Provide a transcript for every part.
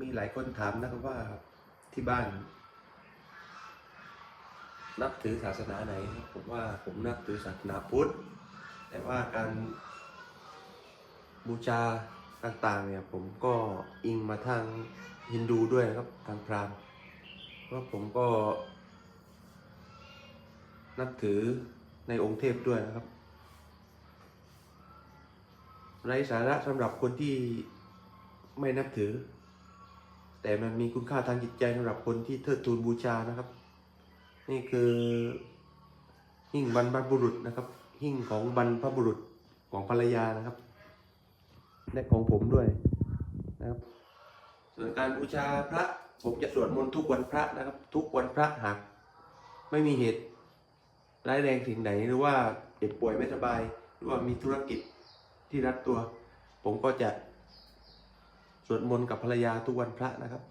มีหลายคนถามนะครับว่าที่บ้าน นับถือศาสนาไหน ผมว่าผมนับถือศาสนาพุทธ แต่ว่าการบูชาต่างๆเนี่ยผมก็อิงมาทางฮินดูด้วยนะครับทางพราหมณ์เพราะผมก็ นับถือในองค์เทพด้วยนะครับไร้สาระสำหรับคนที่ไม่นับถือ แต่มันมีคุณค่าทางจิตใจสำหรับคนที่เทิดทูนบูชานะครับ นี่คือหิ่งบรรพบุรุษนะครับ หิ่งของบรรพบุรุษของภรรยานะครับ และของผมด้วยนะครับ ส่วนการบูชาพระผมจะสวดมนต์ทุกวันพระนะครับ ทุกวันพระหากไม่มีเหตุร้ายแรงสิ่งไหนหรือว่าเจ็บป่วยไม่สบาย หรือว่ามีธุรกิจที่รัดตัว ผมก็จะ สวดมนต์กับภรรยาทุกวันพระนะครับ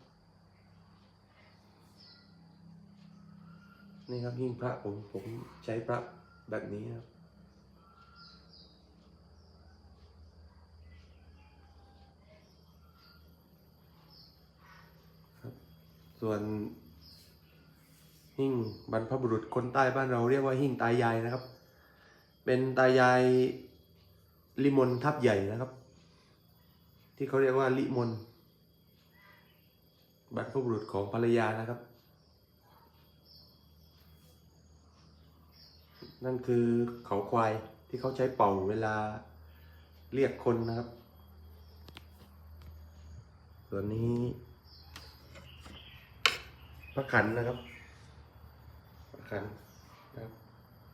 นี่ครับหิ้งพระผมผมใช้พระแบบนี้ครับส่วน หิ้งบรรพบุรุษคนใต้บ้านเราเรียกว่าหิ้งตายายนะครับ เป็นตายายลิมนทับใหญ่นะครับ ที่เขาเรียกว่าลิมนบรรพบุรุษของภรรยานะครับ นั่นคือเขาควายที่เขาใช้เป่าเวลาเรียกคนนะครับ ส่วนนี้พระขันนะครับพระขันนะครับ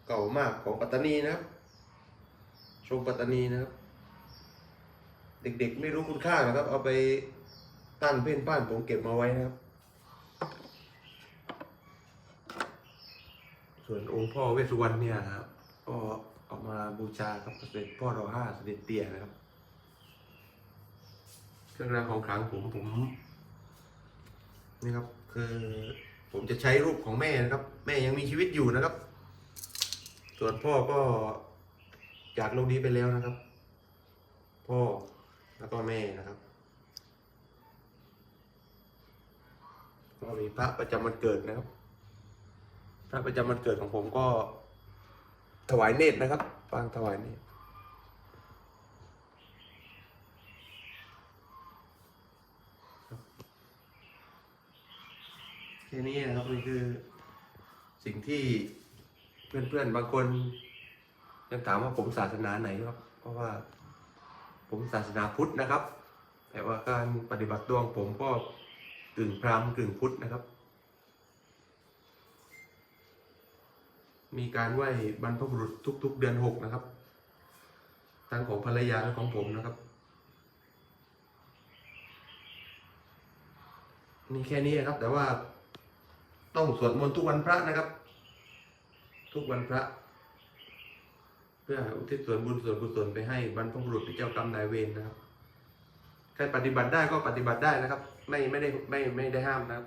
เก่ามากของปัตตานีนะครับ ชงปัตตานีนะครับ เด็กๆ ไม่รู้คุณค่าหรอกครับ เอาไปตั้งเพ่นป้านผมเก็บมาไว้นะครับ ส่วนองค์พ่อเวสสุวรรณเนี่ยนะครับก็เอามาบูชาครับเสด็จพ่อรอห้าเสด็จเตี่ยนะครับเครื่องรางของขลังผมผมนี่ครับ คือผมจะใช้รูปของแม่นะครับ แม่ยังมีชีวิตอยู่นะครับ ส่วนพ่อก็จากโลกนี้ไปแล้วนะครับ พ่อ แล้วก็แม่นะครับ ก็มีพระประจำวันเกิดนะครับ พระประจำวันเกิดของผมก็ ถวายเนตรนะครับปางถวายเนตรแค่นี้นะครับนี่คือสิ่งที่เพื่อนๆบางคนยังถามว่าผมศาสนาไหนครับ เพราะว่า ผมศาสนาพุทธนะครับ แต่ว่าการปฏิบัติตัวงผมก็กึ่งพราหมณ์กึ่งพุทธนะครับ มีการไหว้บรรพบุรุษทุก ๆ เดือนหกนะครับ ทั้งของภรรยาและของผมนะครับมีแค่นี้นะครับแต่ว่าต้องสวดมนต์ทุกวันพระนะครับ ทุกวันพระ พื่ออุทิศส่วนบุญส่วนกุศลไปให้บรรพบุรุษเจ้ากรรมนายเวรนะครับใครปฏิบัติได้ก็ปฏิบัติได้นะครับ ไม่ไม่ได้ไม่ไม่ได้ห้ามนะครับ